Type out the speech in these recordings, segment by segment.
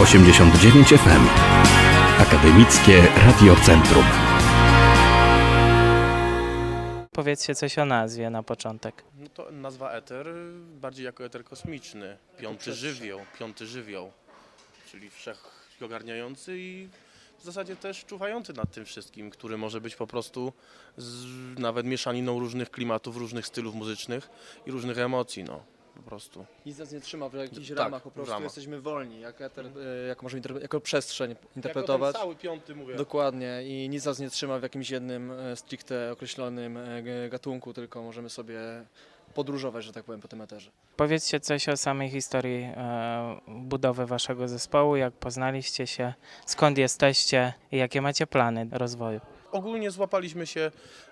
89 FM. Akademickie Radio Centrum. Powiedzcie coś o nazwie na początek. No to nazwa eter bardziej jako eter kosmiczny, piąty żywioł, piąty żywioł, czyli wszechogarniający i w zasadzie też czuwający nad tym wszystkim, który może być po prostu z, nawet mieszaniną różnych klimatów, różnych stylów muzycznych i różnych emocji, no po prostu. Nic nas nie trzyma w jakichś Tak, ramach, po w prostu ramach. jesteśmy wolni, jak, eter, e, jak możemy jako przestrzeń Jako interpretować. ten cały piąty mówię. Dokładnie i nic nas nie trzyma w jakimś jednym e, stricte określonym e, g- gatunku, tylko możemy sobie podróżować, że tak powiem, po tym eterze. Powiedzcie coś o samej historii e, budowy waszego zespołu, jak poznaliście się, skąd jesteście i jakie macie plany rozwoju. Ogólnie złapaliśmy się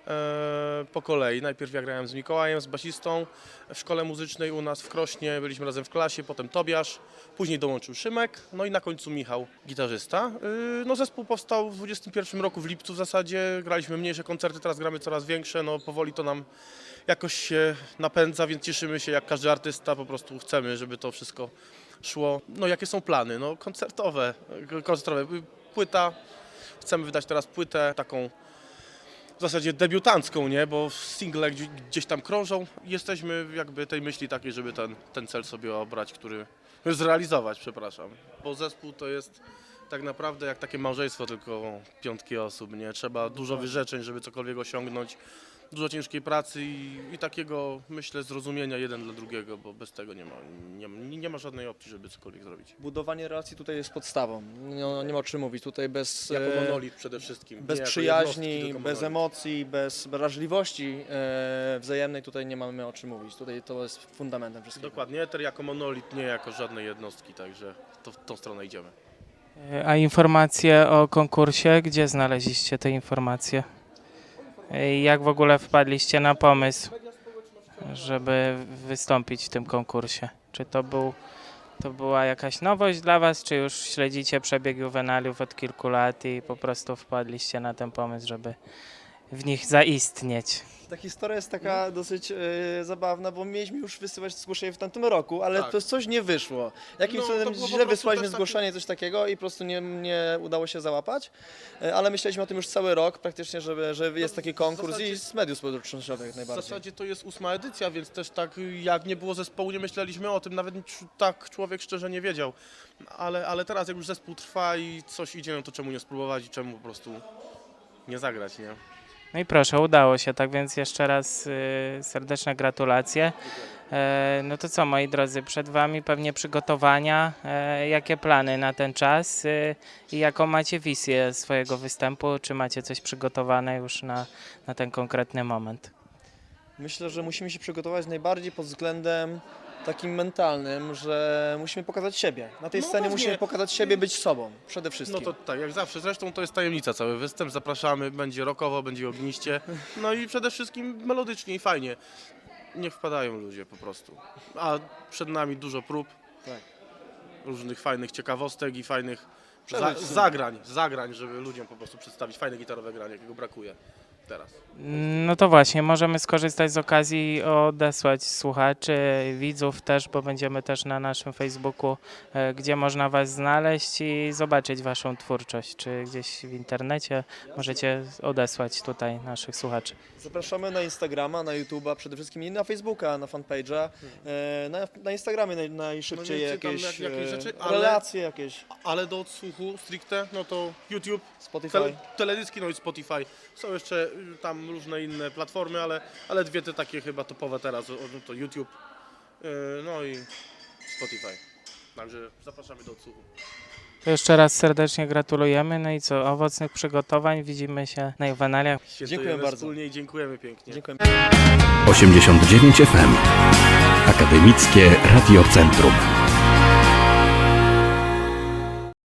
e, po kolei. Najpierw ja grałem z Mikołajem, z basistą w szkole muzycznej u nas w Krośnie, byliśmy razem w klasie, potem Tobiasz, później dołączył Szymek, no i na końcu Michał, gitarzysta. Y, no zespół powstał w 21 roku, w lipcu w zasadzie, graliśmy mniejsze koncerty, teraz gramy coraz większe, no powoli to nam jakoś się napędza, więc cieszymy się jak każdy artysta, po prostu chcemy, żeby to wszystko szło. No jakie są plany? No koncertowe, koncertowe, płyta, Chcemy wydać teraz płytę taką w zasadzie debiutancką, nie? Bo single gdzieś, gdzieś tam krążą. Jesteśmy jakby tej myśli takiej, żeby ten, ten cel sobie obrać, który zrealizować, przepraszam. Bo zespół to jest tak naprawdę jak takie małżeństwo tylko piątki osób, nie? Trzeba dużo wyrzeczeń, żeby cokolwiek osiągnąć. Dużo ciężkiej pracy i, i takiego, myślę, zrozumienia jeden dla drugiego, bo bez tego nie ma, nie, ma- nie ma żadnej opcji, żeby cokolwiek zrobić. Budowanie relacji tutaj jest podstawą. No, nie ma o czym mówić. Tutaj bez, Jako e, monolit przede wszystkim. bez nie jako przyjaźni, jednostki, tylko bez monolit. emocji, bez wrażliwości e, wzajemnej tutaj nie mamy o czym mówić. Tutaj to jest fundamentem wszystkiego. Dokładnie, Eter jako monolit, nie jako żadnej jednostki, także to w tą stronę idziemy. E, A informacje o konkursie, gdzie znaleźliście te informacje? Jak w ogóle wpadliście na pomysł, żeby wystąpić w tym konkursie? Czy to, był, to była jakaś nowość dla Was, czy już śledzicie przebieg juwenaliów od kilku lat i po prostu wpadliście na ten pomysł, żeby w nich zaistnieć? Ta historia jest taka dosyć e, zabawna, bo mieliśmy już wysyłać zgłoszenie w tamtym roku, ale Tak. to coś nie wyszło. Jakimś No, to cudem było po źle prostu wysłaliśmy też taki- zgłoszenie, coś takiego i po prostu nie, nie udało się załapać, E, ale myśleliśmy o tym już cały rok praktycznie, żeby, że jest taki w konkurs zasadzie- i z mediów społecznościowych W najbardziej. zasadzie to jest ósma edycja, więc też tak jak nie było zespołu, nie myśleliśmy o tym, nawet tak człowiek szczerze nie wiedział. Ale, ale teraz jak już zespół trwa i coś idzie, no to czemu nie spróbować i czemu po prostu nie zagrać, nie? No i proszę, udało się, tak więc jeszcze raz y, serdeczne gratulacje. E, no to co, moi drodzy, przed Wami pewnie przygotowania. E, jakie plany na ten czas y, i jaką macie wizję swojego występu? Czy macie coś przygotowane już na, na ten konkretny moment? Myślę, że musimy się przygotować najbardziej pod względem takim mentalnym, że musimy pokazać siebie. Na tej No scenie pewnie. musimy pokazać siebie, być sobą przede No wszystkim. to tak, jak zawsze. Zresztą to jest tajemnica cały występ. Zapraszamy, będzie rokowo, będzie ogniście. No i przede wszystkim melodycznie i fajnie. Niech wpadają ludzie po prostu. A przed nami dużo prób. Tak. Różnych fajnych ciekawostek i fajnych Przede za, wszystkim. zagrań, zagrań, żeby ludziom po prostu przedstawić fajne gitarowe granie, jakiego brakuje teraz. No to właśnie, możemy skorzystać z okazji odesłać słuchaczy, widzów też, bo będziemy też na naszym Facebooku, e, gdzie można Was znaleźć i zobaczyć Waszą twórczość, czy gdzieś w internecie możecie odesłać tutaj naszych słuchaczy. Zapraszamy na Instagrama, na YouTube'a, przede wszystkim i na Facebooka, na fanpage'a. E, Na, na Instagramie naj, najszybciej No więcej tam jakieś, jak- jakieś e, rzeczy, ale- relacje, jakieś Ale do odsłuchu stricte, no to YouTube, Spotify. tele, teledyski, no i Spotify. Są jeszcze tam różne inne platformy, ale, ale dwie te takie chyba topowe teraz, o, no to YouTube, y, no i Spotify. Także zapraszamy do odsłuchu. To jeszcze raz serdecznie gratulujemy, no i co, owocnych przygotowań, widzimy się na juwenaliach. Świętujemy bardzo. wspólnie i dziękujemy pięknie. Dziękuję. 89 FM. Akademickie Radio Centrum.